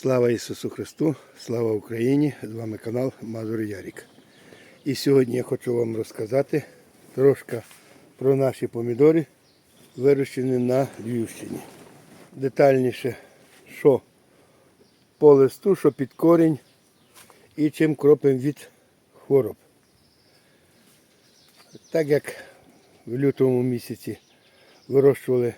Слава Ісусу Христу, слава Україні! З вами канал Мазур Ярік. І сьогодні я хочу вам розказати трошки про наші помідори, вирощені на Львівщині. Детальніше, що по листу, що під корінь і чим кропимо від хвороб. Так як в лютому місяці вирощували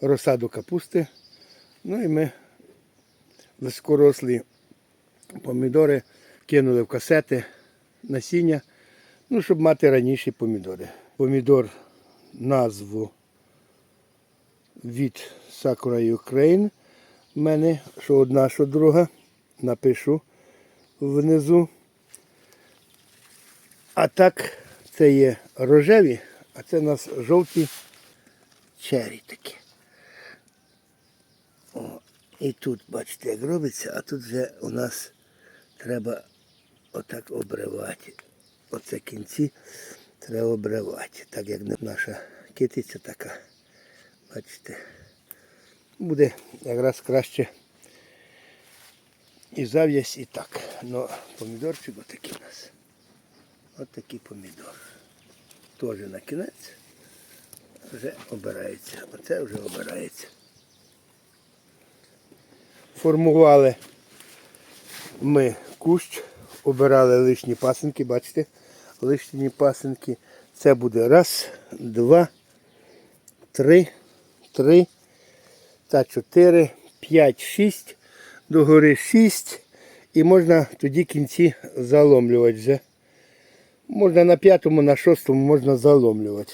розсаду капусти, ну і ми високорослі помідори кинули в касети насіння, ну, щоб мати раніші помідори. Помідор назву від Sakura Ukraine. В мене, що одна, що друга. Напишу внизу. А так, це є рожеві, а це у нас жовті чері такі. І тут, бачите, як робиться, а тут вже у нас треба отак обривати. Оце кінці треба обривати. Так як наша китиця така. Бачите, буде якраз краще і зав'язь, і так. Ну, помідорчик отакий у нас. Отакий помідор. Теж на кінець вже обирається. Оце вже обирається формували ми кущ, обирали лишні пасинки, бачите, лишні пасинки. Це буде раз, два, три, три та чотири, п'ять, шість, догори шість. І можна тоді кінці заломлювати вже. Можна на п'ятому, на шостому можна заломлювати.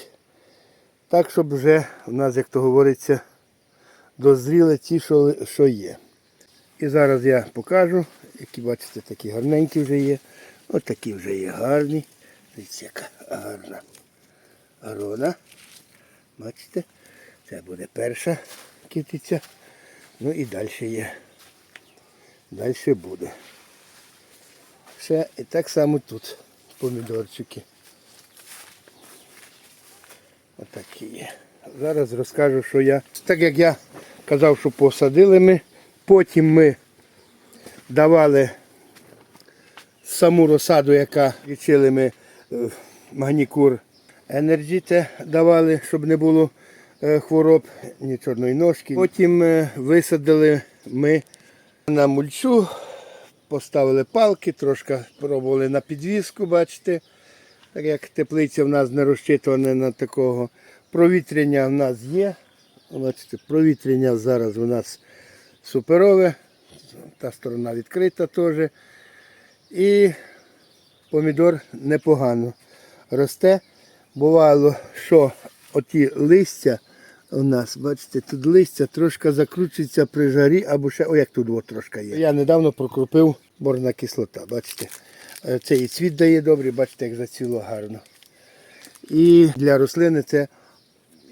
Так, щоб вже у нас, як то говориться, дозріли ті, що є. І зараз я покажу, які бачите, такі гарненькі вже є. Ось такі вже є гарні. Дивіться, яка гарна грона. Бачите? Це буде перша китиця. Ну і далі є. Далі буде. Ще і так само тут помідорчики. Отакі є. Зараз розкажу, що я. Так як я казав, що посадили ми. Потім ми давали саму розсаду, яка лічили ми е, магнікур Energy, те давали, щоб не було е, хвороб, ні чорної ножки. Потім е, висадили ми на мульчу, поставили палки, трошки пробували на підвіску, бачите. Так як теплиця в нас не розчитувана на такого. Провітряння в нас є. Бачите, провітряння зараз у нас суперове. Та сторона відкрита теж. І помідор непогано росте. Бувало, що оті листя у нас, бачите, тут листя трошки закручується при жарі, або ще, о, як тут от трошки є. Я недавно прокропив борна кислота, бачите. Е, Це і цвіт дає добрий, бачите, як зацвіло гарно. І для рослини це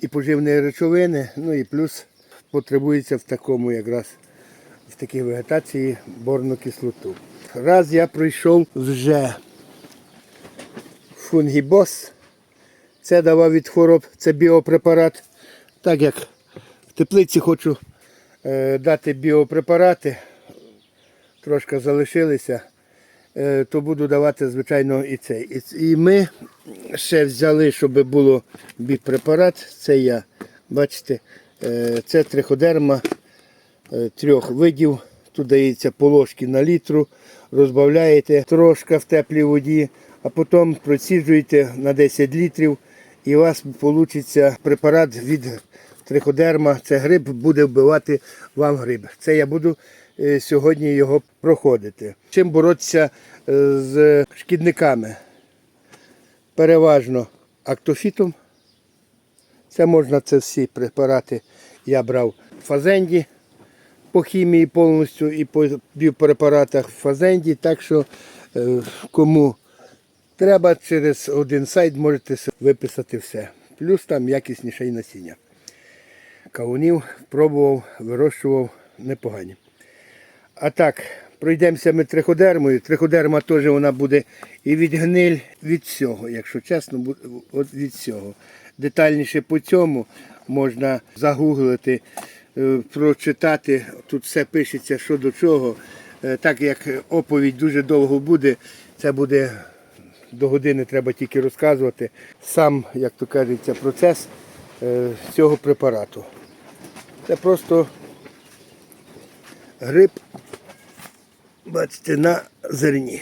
і поживні речовини, ну і плюс потребується в такому якраз в такій вегетації борну кислоту. Раз я пройшов вже фунгібос, це давав від хвороб, це біопрепарат. Так як в теплиці хочу е, дати біопрепарати, трошки залишилися, е, то буду давати, звичайно, і цей. І, і ми ще взяли, щоб було біпрепарат. Це я, бачите, е, це триходерма трьох видів. Тут дається по ложці на літру, розбавляєте трошки в теплій воді, а потім проціджуєте на 10 літрів і у вас вийде препарат від триходерма. Це гриб буде вбивати вам гриб. Це я буду е, сьогодні його проходити. Чим боротися е, з шкідниками? Переважно актофітом. Це можна це всі препарати. Я брав фазенді по хімії повністю і по біопрепаратах в фазенді. Так що е, кому треба через один сайт можете виписати все. Плюс там якісніше і насіння. Кавунів пробував, вирощував непогані. А так, пройдемося ми триходермою. Триходерма теж вона буде і від гниль, від всього, якщо чесно, від всього. Детальніше по цьому можна загуглити прочитати. Тут все пишеться що до чого. Е, Так як оповідь дуже довго буде, це буде до години треба тільки розказувати. Сам, як то кажеться, процес е, цього препарату. Це просто гриб, бачите, на зерні.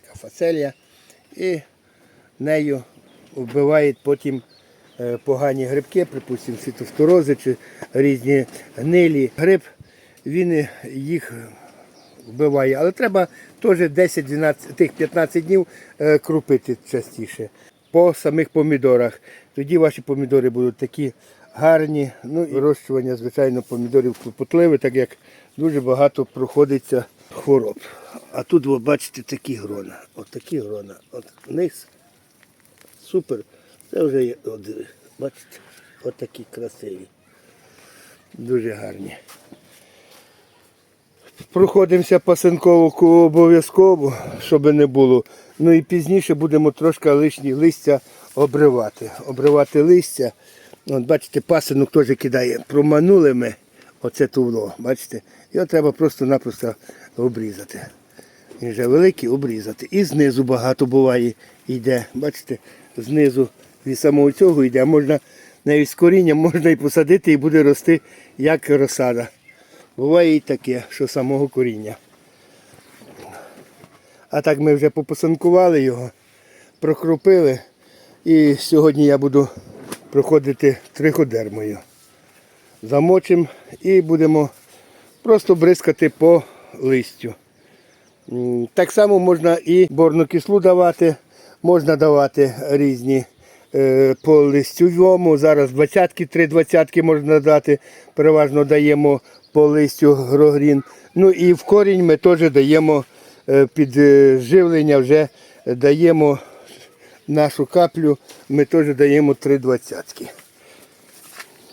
Така фацелія. І нею вбивають потім е, погані грибки, припустимо, фітофторози чи різні гнилі. Гриб, він е, їх вбиває, але треба теж 10-12, тих 15 днів е, крупити частіше по самих помідорах. Тоді ваші помідори будуть такі гарні. Ну і вирощування, звичайно, помідорів клопотливе, так як дуже багато проходиться хвороб. А тут ви бачите такі грона. От такі грона. От низ. Супер. Це вже є, от, бачите, от красиві. Дуже гарні. Проходимося пасинковку обов'язково, щоб не було. Ну і пізніше будемо трошки лишні листя обривати. Обривати листя. От бачите, пасинок теж кидає. Проманули ми оце тувло, бачите? Його треба просто-напросто обрізати. Він вже великий обрізати. І знизу багато буває йде. Бачите, знизу від самого цього йде. Можна навіть з коріння можна і посадити, і буде рости як розсада. Буває і таке, що самого коріння. А так ми вже попосанкували його, прокропили. І сьогодні я буду проходити триходермою. Замочимо і будемо просто бризкати по листю. Так само можна і борну кислу давати, можна давати різні по листювому. Зараз двадцятки, три двадцятки можна дати. Переважно даємо по листю грогрін. Ну і в корінь ми теж даємо е, під е, вже даємо нашу каплю, ми теж даємо три двадцятки.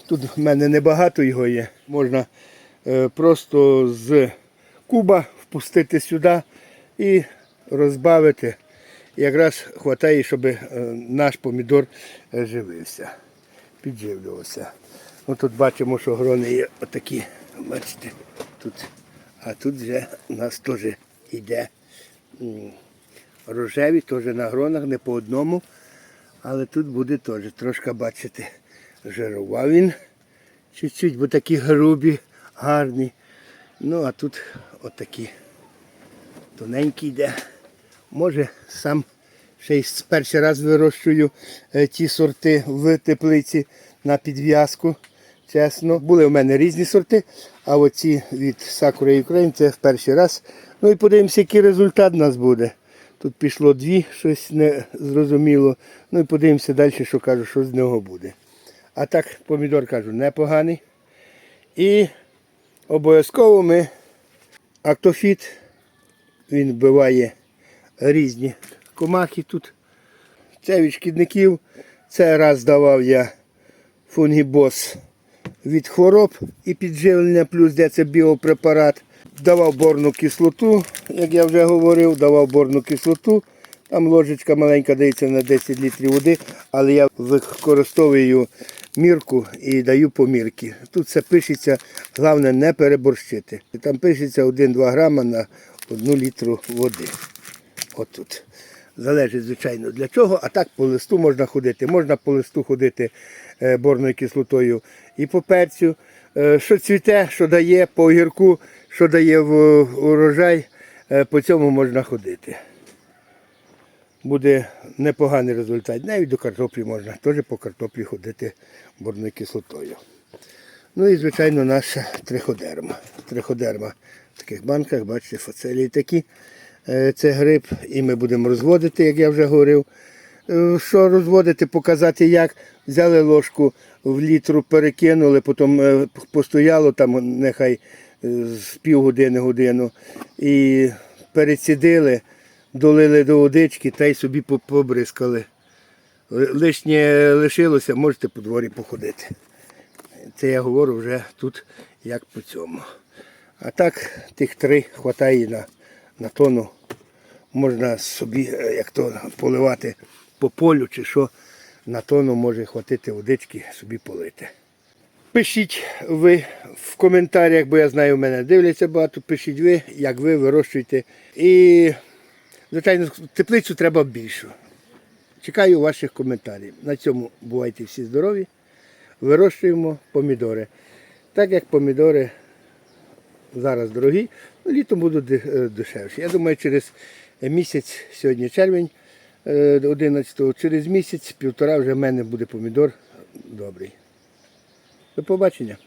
Тут в мене небагато його є. Можна е, просто з куба впустити сюди і розбавити. Якраз вистачає, щоб е, наш помідор е, живився, підживлювався. Ну, тут бачимо, що грони є отакі. Бачите, тут. А тут вже у нас теж йде рожеві, теж на гронах, не по одному. Але тут буде теж трошки бачите, жирував він чуть-чуть, бо такі грубі, гарні. Ну а тут отакі тоненький йде. Може сам ще й перший раз вирощую е, ті сорти в теплиці на підв'язку. Чесно. Були в мене різні сорти, а оці від Sakura Ukraine це в перший раз. Ну і подивимося, який результат у нас буде. Тут пішло дві, щось не зрозуміло. Ну і подивимося далі, що кажу, що з нього буде. А так, помідор кажу, непоганий. І обов'язково ми актофіт, він вбиває різні комахи тут. Це від шкідників. Це раз давав я фунгібос від хвороб і підживлення, плюс де це біопрепарат. Давав борну кислоту, як я вже говорив, давав борну кислоту. Там ложечка маленька дається на 10 літрів води, але я використовую мірку і даю по мірки. Тут все пишеться, головне не переборщити. Там пишеться 1-2 грама на 1 літру води. Отут. Залежить, звичайно, для чого, а так по листу можна ходити. Можна по листу ходити е, борною кислотою і по перцю. Е, Що цвіте, що дає по огірку, що дає в урожай, е, по цьому можна ходити. Буде непоганий результат. Навіть до картоплі можна теж по картоплі ходити борною кислотою. Ну і, звичайно, наша триходерма. Триходерма в таких банках, бачите, фацелії такі. Е, Це гриб, і ми будемо розводити, як я вже говорив. Е, Що розводити, показати як. Взяли ложку в літру, перекинули, потім е, постояло там нехай з півгодини годину. І перецідили, долили до водички та й собі побризкали. Лишнє лишилося, можете по дворі походити. Це я говорю вже тут як по цьому. А так тих три вистачає на, на тону. Можна собі, е, як то поливати по полю чи що, на тону може хватити водички, собі полити. Пишіть ви в коментарях, бо я знаю, в мене дивляться багато. Пишіть ви, як ви вирощуєте. І, звичайно, теплицю треба більшу. Чекаю ваших коментарів. На цьому бувайте всі здорові. Вирощуємо помідори. Так як помідори зараз дорогі, літом будуть е, дешевші. Я думаю, через місяць, сьогодні червень, е, 11-го, через місяць, півтора вже в мене буде помідор добрий. До побачення.